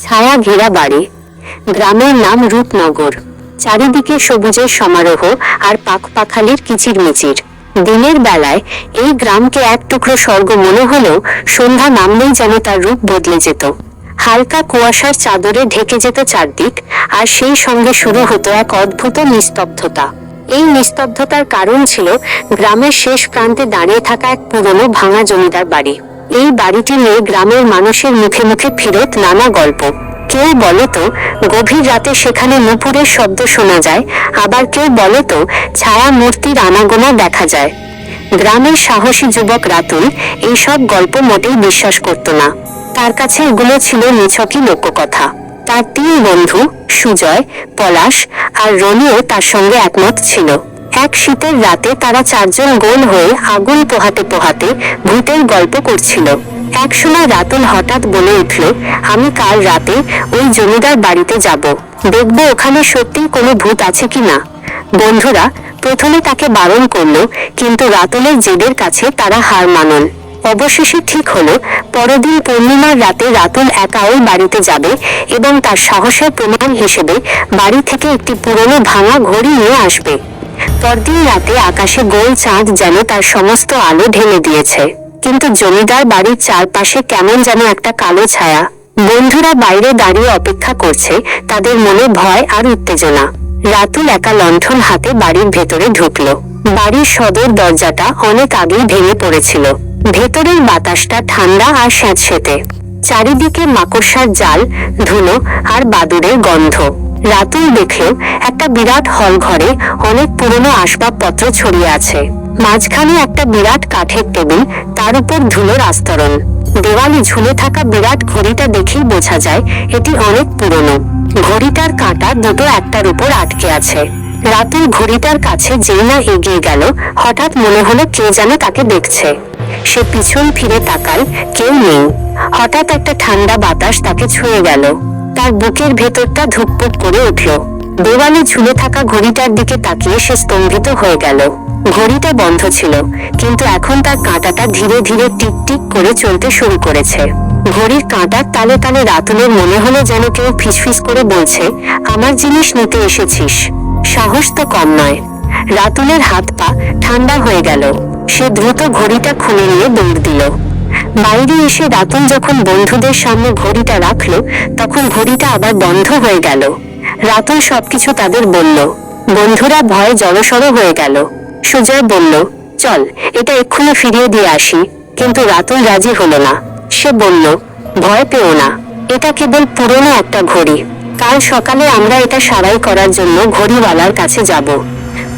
ছায়া ঘেরা বাড়ি। গ্রামের নাম রূপনগর। চারিদিকে সবুজের সমারোহ আর পাখ পাখালির কিচিরমিচির। দিনের বেলায় এই গ্রামকে এক টুকরো স্বর্গ মনে হলেও সন্ধ্যা নামলেই যেন তার রূপ বদলে যেত। হালকা কুয়াশার চাদরে ঢেকে যেত চারদিক আর সেই সঙ্গে শুরু হতো এক অদ্ভুত নিস্তব্ধতা। এই নিস্তব্ধতার কারণ ছিল গ্রামের শেষ প্রান্তে দাঁড়িয়ে থাকা এক পুরনো ভাঙা জমিদার বাড়ি। এই বাড়িটি নিয়ে গ্রামের মানুষের মুখে মুখে ফেরত নানা গল্প। কেউ বলে তো, গভীর রাতে সেখানে নুপুরের শব্দ শোনা যায়। আবার কেউ বলে তো, ছায়া মূর্তির আনাগোনা দেখা যায়। গ্রামের সাহসী যুবক রাতুল এইসব গল্প মোটেই বিশ্বাস করত না। তার কাছে এগুলো ছিল নিছকই লোককথা। তার তিন বন্ধু, সুজয়, পলাশ আর রনিও তার সঙ্গে একমত ছিল। এক শীতের রাতে তারা চারজন গোল হয়ে আগুন পোহাতে পোহাতে ভূতের গল্প করছিল। একসময় রাতুল হঠাৎ বলে উঠল, আমি কাল রাতে ওই জমিদার বাড়িতে যাব। দেখব ওখানে সত্যিই কোনো ভূত আছে কিনা? বন্ধুরা, প্রথমে তাকে বারণ করল, কিন্তু রাতুলের জেদের কাছে তারা হার মানল অবশেষে ঠিক হলো পরদিন পূর্ণিমার রাতে রাতুল একা ওই বাড়িতে যাবে এবং তার সাহসের প্রমাণ হিসেবে বাড়ি থেকে একটি পুরনো ভাঙা ঘড়ি নিয়ে আসবে। পরদিন রাতে আকাশে গোল চাঁদ যেন তার সমস্ত আলো ঢেলে দিয়েছে। কিন্তু জমিদার বাড়ির চারপাশে কেমন যেন একটা কালো ছায়া। বন্ধুরা বাইরে দাঁড়িয়ে অপেক্ষা করছে, তাদের মনে ভয় আর উত্তেজনা। রাতুল একা লণ্ঠন হাতে বাড়ির ভেতরে ঢুকলো। বাড়ির সদর দরজাটা অনেক আগেই ভেঙে পড়েছিল। ভেতরের বাতাসটা ঠান্ডা আর স্যাঁতসেঁতে। চারিদিকে মাকড়সার জাল, ধুলো আর বাদুরের গন্ধ। রাতুল দেখল একটা বিরাট হল ঘরে অনেক পুরনো আসবাবপত্র ছড়িয়ে আছে। মাঝখানে একটা বিরাট কাঠের টেবিল, তার উপর ধুলোর আস্তরণ। দেওয়ালে ঝুলে থাকা বিরাট ঘড়িটা দেখেই বোঝা যায় এটি অনেক পুরনো। ঘড়িটার কাঁটা দুটো একটার উপর আটকে আছে। রাতুল ঘড়িটার কাছে যেই না এগিয়ে গেল, হঠাৎ মনে হলো কে যেন তাকে দেখছে। সে পিছন ফিরে তাকায়, কেউ নেই। হঠাৎ একটা ঠান্ডা বাতাস তাকে ছুঁয়ে গেল। তার বুকের ভেতরটা ধুকপুক করে উঠল। দেওয়ালে ঝুলে থাকা ঘড়িটার দিকে তাকিয়ে সে স্তম্ভিত হয়ে গেল। ঘড়িটা বন্ধ ছিল, কিন্তু এখন তার কাঁটাটা ধীরে ধীরে টিক টিক করে চলতে শুরু করেছে। ঘড়ির কাঁটার তালে তালে রাতুলের মনে হলো যেন কেউ ফিসফিস করে বলছে, আমার জিনিস নিতে এসেছিস। সাহস তো কম নয়। রাতুলের হাত পা ঠান্ডা হয়ে গেল। সে দ্রুত ঘড়িটা খুলে নিয়ে দৌড় দিল। বাইরে এসে রাতুল যখন বন্ধুদের সামনে ঘড়িটা রাখল, তখন ঘড়িটা আবার বন্ধ হয়ে গেল। রাতুল সবকিছু তাদের বলল। বন্ধুরা ভয়ে জড়সড় হয়ে গেল। সুজয় বলল, চল, এটা এক্ষুনি ফিরিয়ে দিয়ে আসি। কিন্তু রাতুল রাজি হলো না। সে বলল, ভয় পেও না, এটা কেবল পুরনো একটা ঘড়ি। কাল সকালে আমরা এটা সারাই করার জন্য ঘড়িওয়ালার কাছে যাব।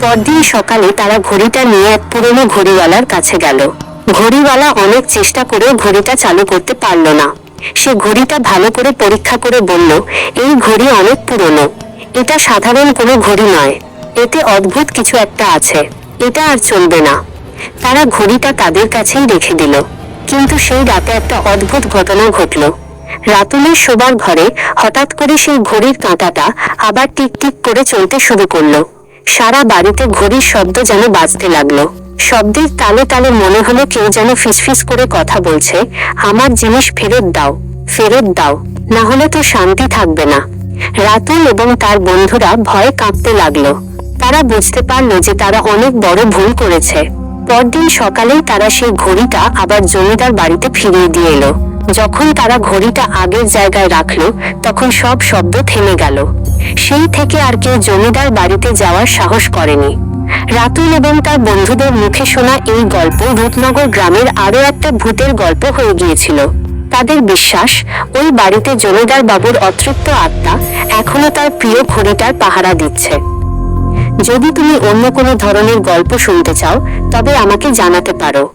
পরদিন সকালে তারা ঘড়িটা নিয়ে এক পুরনো ঘড়িওয়ালার কাছে গেল। ঘড়িওয়ালা অনেক চেষ্টা করেও ঘড়িটা চালু করতে পারল না। সে ঘড়িটা ভালো করে পরীক্ষা করে বলল, এই ঘড়ি অনেক পুরনো। এটা সাধারণ কোনো ঘড়ি নয়। এতে অদ্ভুত কিছু একটা আছে। এটা আর চলবে না। তারা ঘড়িটা তাদের কাছেই রেখে দিল। কিন্তু সেই রাতে একটা অদ্ভুত ঘটনা ঘটল। রাতুলের শোবার ঘরে হঠাৎ করে সেই ঘড়ির কাঁটাটা আবার টিক টিক করে চলতে শুরু করল। সারা বাড়িতে ঘড়ির শব্দ যেন বাজতে লাগল। শব্দের তালে তালে মনে হলো কেউ যেন ফিসফিস করে কথা বলছে, আমার জিনিস ফেরত দাও ফেরত দাও, না হলে তো শান্তি থাকবে না। রাতুল এবং তার বন্ধুরা ভয়ে কাঁপতে লাগল। তারা বুঝতে পারল যে তারা অনেক বড় ভুল করেছে। পরদিন সকালেই তারা সেই ঘড়িটা আবার জমিদার বাড়িতে ফিরিয়ে দিয়ে এলো। যখন তারা ঘড়িটা আগের জায়গায় রাখল, তখন সব শব্দ থেমে গেল। সেই থেকে আর কেউ জমিদার বাড়িতে যাওয়ার সাহস করেনি। রাতুল এবং তার বন্ধুদের মুখে শোনা এই গল্প রূপনগর গ্রামের আরও একটা ভূতের গল্প হয়ে গিয়েছিল। তাদের বিশ্বাস, ওই বাড়িতে জমিদার বাবুর অতৃপ্ত আত্মা এখনও তার প্রিয় ঘড়িটার পাহারা দিচ্ছে। যদি তুমি অন্য কোনো ধরনের গল্প শুনতে চাও, তবে আমাকে জানাতে পারো।